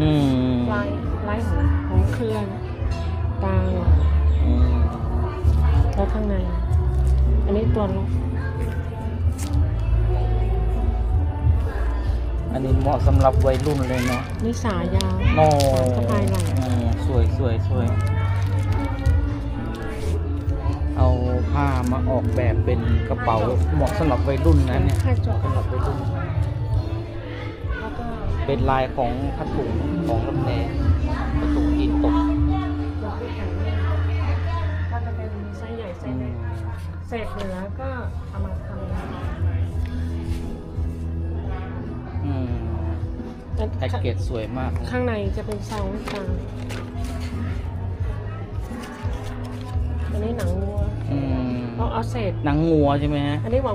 ายของของเครื่องกลางหลังอืมแล้วข้างใน อันนี้ตัวล็อกอันนี้เหมาะสำหรับวัยรุ่นเลยเนาะนี่สายยาวโอ้สายสะพายไหล่อืมสวยสวยสวยเอาผ้ามาออกแบบเป็นกระเป๋าเหมาะสำหรับวัยรุ่นนะเนี่ยค่าจบสำหรับวัยรุ่นแล้วก็ เป็นลายของผ้าถุงของรถเมล์ผ้าถุงจีนตกยกที่แขนก็จะเป็นไซส์ใหญ่ไซอืส์มเล็กเศษเหลือก็เอามาทอืมำแพ็กเกจสวยมากข้างในจะเป็นซองกลางอันนี้หนังวัวอืมเอาเอาเศษหนังงัวใช่ไหมฮะ อันนี้หวัง